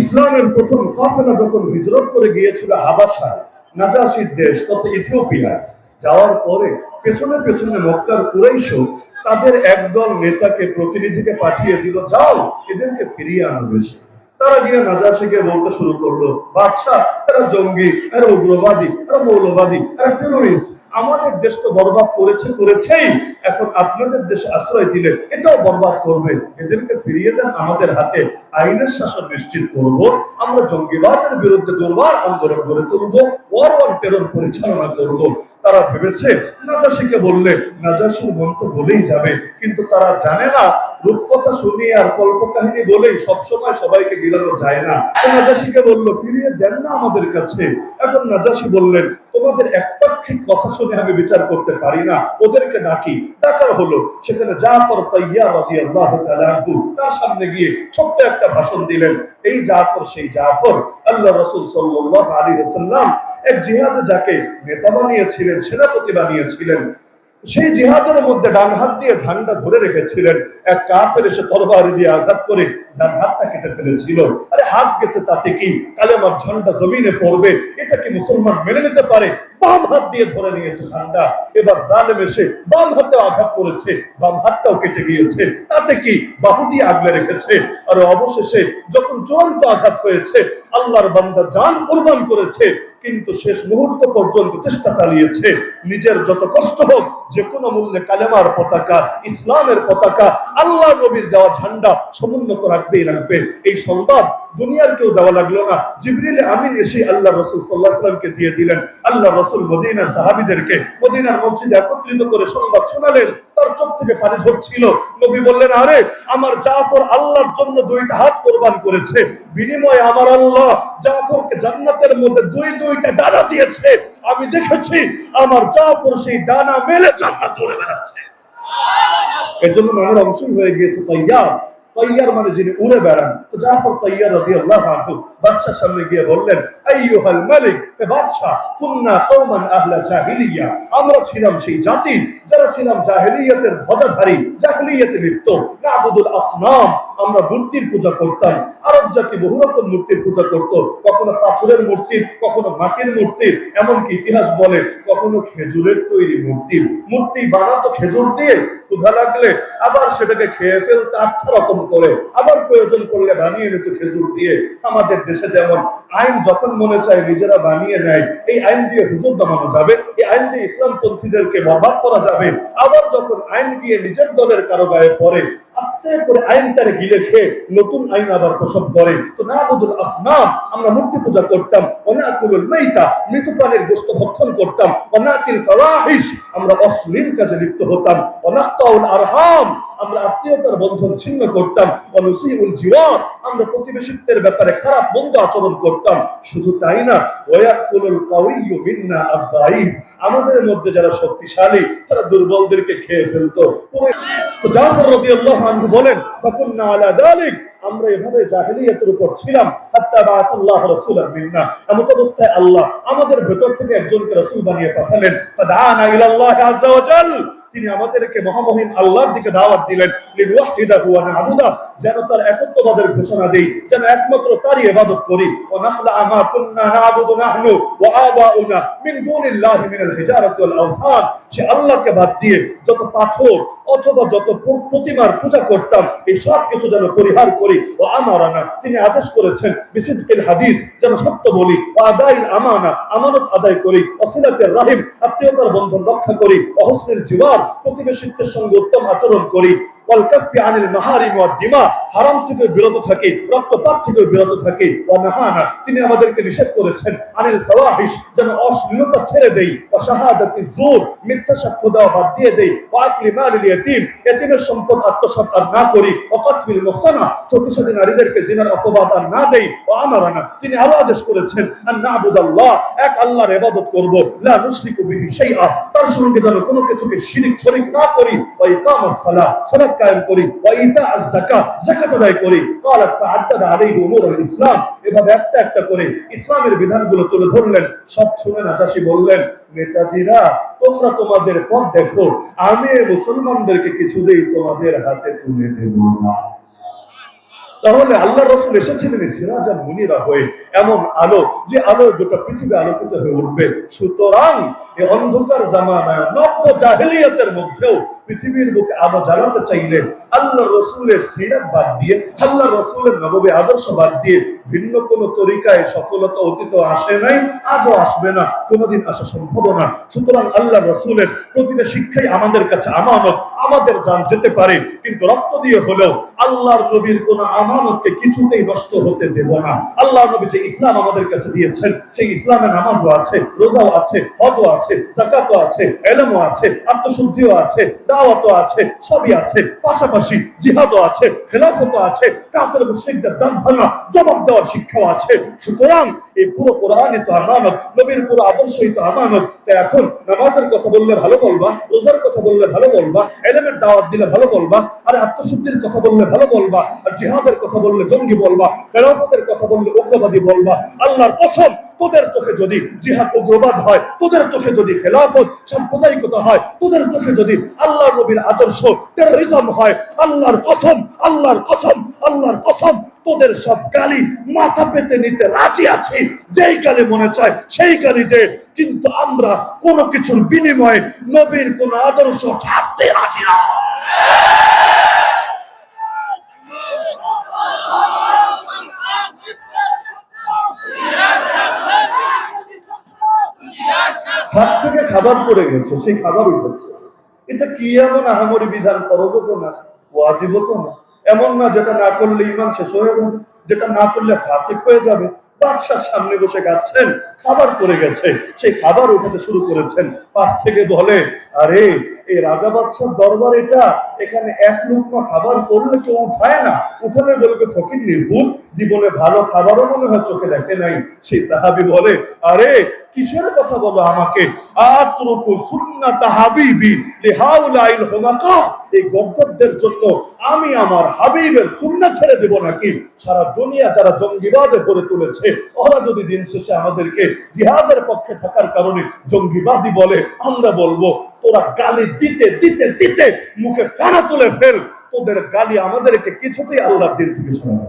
ইসলামের প্রথম কাফেলা যখন হিজরত করে গিয়েছিল হাবাসা নাজাসির দেশ তথা ইথিওপিয়া, যাওয়ার পরে পেছনে পেছনে মক্কার কুরাইশও তাদের একদল নেতাকে প্রতিনিধিকে পাঠিয়ে দিল, যাও, এদেরকে ফিরিয়ে আনো বেশি। তারা গিয়ে নাজাসিকে বলতে শুরু করল বাচ্চা এরা জঙ্গি, এরা উগ্রবাদী, এরা মৌলবাদী, এরা টেরোরিস্ট আমাদের দেশ তো বরবাদ করেছে, করেছেই। এখন আপনাদের দেশে আশ্রয় দিলে এটাও বরবাদ করবে। এদেরকে ফিরিয়ে দেন আমাদের হাতে। আইনের শাসন নিশ্চিত করব। আমরা জঙ্গিবাদের বিরুদ্ধে দুর্বার আন্দোলন গড়ে তুলবো, ওয়ার টেরর পরিচালনা করব। তারা ভেবেছে নাজাসিকে বললে নাজাসির মন তো বলেই যাবে। কিন্তু তারা জানে না, রূপকথা শুনিয়ে আর কল্পকাহিনী বলেই সবসময় সবাইকে গিলানো যায় না। নাজাসিকে বলল, ফিরিয়ে দেন না আমাদের কাছে। এখন নাজাসি বললেন তোমাদের একপাক্ষিক কথা শুনে আমি বিচার করতে পারি না। ওদেরকে ডাকি। ডাকার হলো। সেখানে জাফর তাইয়া তার সামনে গিয়ে ছোট্ট একটা ভাষণ দিলেন। এই জাফর, সেই জাফর, আল্লাহ রাসূল সাল্লাল্লাহু আলাইহি ওয়াসাল্লাম এক জিহাদে যাকে নেতা বানিয়েছিলেন, সেনাপতি বানিয়েছিলেন। সেই জিহাদের মধ্যে ডান হাত দিয়ে ঝান্ডা ধরে রেখেছিলেন। এক কাফের এসে তরবারি দিয়ে আঘাত করে ডান হাতটা কেটে ফেলেছিল। আরে হাত গেছে তাতে কি? কালেমার ঝান্ডা জমিনে পড়বে। এটা কি মুসলমান মেনে নিতে পারে? বাম হাত দিয়ে ধরে নিয়েছে ঝান্ডা। এবার জালেম এসে বাম হাতে আঘাত করেছে, বাম হাতটাও কেটে গিয়েছে। তাতে কি? বাহু দিয়ে আগলে রেখেছে। আর অবশেষে যখন চূড়ান্ত আঘাত হয়েছে, আল্লাহর বান্দা জান কোরবান করেছে। কিন্তু শেষ মুহূর্ত পর্যন্ত চেষ্টা চালিয়েছে। নিজের যত কষ্ট হোক যে কোনো মূল্যে কালেমার পতাকা, ইসলামের পতাকা, আল্লাহ নবীর দেওয়া ঝান্ডা সমুন্নত রাখবেই রাখবে। এই সংবাদ দুনিয়ার কেউ দেওয়া লাগল না। জিবরিল আমিন এসে আল্লাহ রসুল সাল্লাহ সাল্লামকে দিয়ে দিলেন। আল্লাহ রসুল মদিনার সাহাবিদেরকে মদিনার মসজিদে একত্রিত করে সংবাদ শোনালেন। তার চোখ থেকে পানি ঝরছিল। নবী বললেন, আরে, আমার জাফর আল্লাহর জন্য দুইটা হাত কোরবান করেছে। বিনিময়ে আমার আল্লাহ জাফরকে জান্নাতের মধ্যে দুই দুইটা দানা দিয়েছে। আমি দেখেছি আমার জাফর সেই দানা মেলে জান্নাত করে বেড়াচ্ছে। এর জন্য নামের অংশই হয়ে গিয়েছে তৈয়ার তৈয়ার মানে যিনি উড়ে বেড়ান। তো জাফর তৈয়ার রাদিয়াল্লাহু আনহু বাদশার সামনে গিয়ে বললেন আইয়ুহাল মালিক কওমান আহলা জাহিলিয়া। আমরা ছিলাম সেই জাতি, যারা ছিলাম জাহিলিয়াতের জাহিলিয়াতে লিপ্ত। নাবুদুল আসনাম, আমরা মূর্তির পূজা করতাম। আরব জাতি বহু রকম মূর্তির পূজা করত। কখনো পাথরের মূর্তি, কখনো মাটির মূর্তি, এমনকি ইতিহাস বলে কখনো খেজুরের তৈরি মূর্তি। মূর্তি বানাতো খেজুর দিয়ে, ক্ষুধা লাগলে আবার সেটাকে খেয়ে ফেলতে আচ্ছা রকম করে। আবার প্রয়োজন করলে বানিয়ে নিত খেজুর দিয়ে। আমাদের দেশে যেমন আইন যখন মনে চায়, নিজেরা বানিয়ে নেয়, এই আইন দিয়ে হুজুর দমানো যাবে, এই আইন দিয়ে ইসলামপন্থীদেরকে বরবাদ করা যাবে। আবার যখন আইন গিয়ে নিজের দলের কারও গায়ে পড়ে, আস্তে করে আইনটারে গিলে খেয়ে নতুন আইন আবার প্রসব করে। তো নাবুদুল আসনাম, আমরা মূর্তি পূজা করতাম, অনাকুলুল মাইতা মৃত প্রাণীর গোস্ত ভক্ষণ করতাম, অনাকিল ফাওয়াহিশ, আমরা অশ্লীল কাজে লিপ্ত হতাম, অনাক্তাউল আরহাম আমরা আত্মীয়তার বন্ধন ছিন্ন করতাম, অনুসিউল জিওয়ার আমরা প্রতিবেশিত্বের ব্যাপারে খারাপ মন্দ আচরণ করতাম। শুধু তাই না, ওয়াকুলুল কাউইয়্যু মিন্না আমাদের মধ্যে যারা শক্তিশালী, তারা দুর্বলদেরকে খেয়ে ফেলতো। জাফর রাদিয়াল্লাহু আনহু বলেন ফাকুন্না আলা যালিক আমরা এভাবে জাহেলিয়াতের উপর ছিলাম। হাত্তা মিন্না। এমন অবস্থায় আল্লাহ আমাদের ভেতর থেকে একজনকে রাসূল বানিয়ে পাঠালেন। ফাদানা ইলাল্লাহি জাল। তিনি আমাদেরকে মহামহিম আল্লাহর দিকে দাওয়াত দিলেন যেন তার একত্ববাদের ঘোষণা দেই, যেন একমাত্র তারই ইবাদত করি। ওয়া নাহলা নাহনু মিন মিনাল সে আল্লাহকে বাদ দিয়ে যত পাথর অথবা যত প্রতিমার পূজা করতাম, এই সব কিছু যেন পরিহার করি। ও তিনি আদেশ করেছেন হাদিস, যেন সত্য বলি। ও আদাইল আমানা, আমানত আদায় করি। অসিলাতের রাহিম, আত্মীয়তার বন্ধন রক্ষা করি। অহসনের জিওয়ার প্রতিবেশিত্বের সঙ্গে উত্তম আচরণ করি। ওয়ালকাফি আনিল মাহারিম ওয়াদ দিমা। হারাম থেকে বিরত থাকি, রক্তপাত থেকে বিরত থাকি, ওয়া নাহানা, তিনি আমাদেরকে নিষেধ করেছেন। আনিল ফাওয়াহিশ, যেন অশ্লীলতা ছেড়ে দেই, ওয়া শাহাদাতি জুর, মিথ্যা সাক্ষ্য দেওয়া বাদ দিয়ে দেই। ওয়া আকলি মালিল ইয়াতীম, এতিমের সম্পদ আত্মসাৎ আর না করি। ওয়া কাতফিল মুহসানা, শক্তিশালী নারীদেরকে জিনার অপবাদ আর না দেই। ওয়া আমারানা, তিনি আরও আদেশ করেছেন, আন নাবুদাল্লাহ, এক আল্লাহর ইবাদত করব, লা নুশরিকু বিহি শাইআ। তার সঙ্গে যেন কোনো কিছুকে শিরিক শরীক না করি, ওয়া ইকামাস সালাহ সালাত কায়েম করি। ওয়াইতা যাকাত আদায় করি। আলাইহি উমুরুল ইসলাম। এভাবে একটা একটা করে ইসলামের বিধানগুলো তুলে ধরলেন। সব শুনে নাচাসি বললেন, নেতাজিরা, তোমরা তোমাদের পথ দেখো। আমি মুসলমানদেরকে কিছুতেই তোমাদের হাতে তুলে দেব না। তাহলে আল্লাহ রসুল এসেছিলেন সিরাজা মুনিরা হয়ে এমন আলো যে আলো গোটা পৃথিবী আলোকিত হয়ে উঠবে। সুতরাং এই অন্ধকার জামানায় নব্য জাহেলিয়াতের মধ্যেও পৃথিবীর বুকে আলো জ্বালাতে চাইলে আল্লাহ রসুলের সিরাত বাদ দিয়ে আল্লাহ রসুলের নবমী আদর্শ বাদ দিয়ে ভিন্ন কোন তরিকায় সফলতা অতীত আসে নাই, আজও আসবে না, কোনোদিন আসা সম্ভব না। সুতরাং আল্লাহ রসুলের প্রতিটা শিক্ষাই আমাদের কাছে আমানত। আমাদের জান যেতে পারে, কিন্তু রক্ত দিয়ে হলেও আল্লাহর নবীর কোন আমানতকে কিছুতেই নষ্ট হতে দেব না। আল্লাহর নবী যে ইসলাম আমাদের কাছে দিয়েছেন, সেই ইসলামে নামাজও আছে, রোজাও আছে, হজও আছে জাকাতও আছে, এলমও আছে, আত্মশুদ্ধিও আছে, দাওয়াতও আছে, সবই আছে। পাশাপাশি জিহাদও আছে, খেলাফতও আছে, কাফের মুশরিকদের দান ভাঙা জবাব দেওয়ার শিক্ষাও আছে। সুতরাং এই পুরো কোরআনই তো আমানত, নবীর পুরো আদর্শই তো আমানত তাই এখন নামাজের কথা বললে ভালো বলবা, রোজার কথা বললে ভালো বলবা এলেমের দাওয়াত দিলে ভালো বলবা, আর আত্মশুদ্ধির কথা বললে ভালো বলবা, আর জিহাদের কথা বললে জঙ্গি বলবা খেলাফতের কথা বললে উগ্রবাদী বলবা, আল্লাহর কসম, তোদের চোখে যদি জিহাদ উগ্রবাদ হয়, তোদের চোখে যদি খেলাফত সাম্প্রদায়িকতা হয়, তোদের চোখে যদি আল্লাহ নবীর আদর্শ টেরোরিজম হয়, আল্লাহর কসম, আল্লাহর কথম আল্লাহর কসম তোদের সব গালি মাথা পেতে নিতে রাজি আছি। যেই গালি মনে চায় সেই গালি দে। কিন্তু আমরা কোনো কিছুর বিনিময়ে নবীর কোন আদর্শ ছাড়তে রাজি না। হাত থেকে খাবার পড়ে গেছে, সেই খাবার উঠেছে এটা কি এমন আহামরি বিধান? ফরজও তো না, ওয়াজিবও তো না। এমন না যেটা না করলে ইমান শেষ হয়ে যাবে, যেটা না করলে ফাসিক হয়ে যাবে। বাদশার সামনে বসে গাচ্ছেন খাবার পড়ে গেছে। সেই খাবার উঠাতে শুরু করেছেন। পাশ থেকে বলে, আরে, এই রাজা বাদশার দরবার এটা। এখানে এক লুকমা খাবার পড়লে কেউ উঠায় না। উঠালে বলবে, ফকির নির্ভুল, জীবনে ভালো খাবারও মনে হয় চোখে দেখে নাই। সেই সাহাবি বলে, আরে, কিসের কথা বলো আমাকে? আতরুকু সুন্নাতা হাবিবি লিহাউলাইল হুমাকা। এই গদ্দরদের জন্য আমি আমার হাবিবের সুন্নাহ ছেড়ে দেব নাকি? সারা দুনিয়া যারা জঙ্গিবাদে করে তুলেছে ওরা যদি দিন শেষে আমাদেরকে জিহাদের পক্ষে থাকার কারণে জঙ্গিবাদী বলে আমরা বলব, তোরা গালি দিতে দিতে দিতে মুখে ফেরা তুলে ফেল। তোদের গালি আমাদেরকে কিছুতেই আল্লাহর দিন থেকে শোনা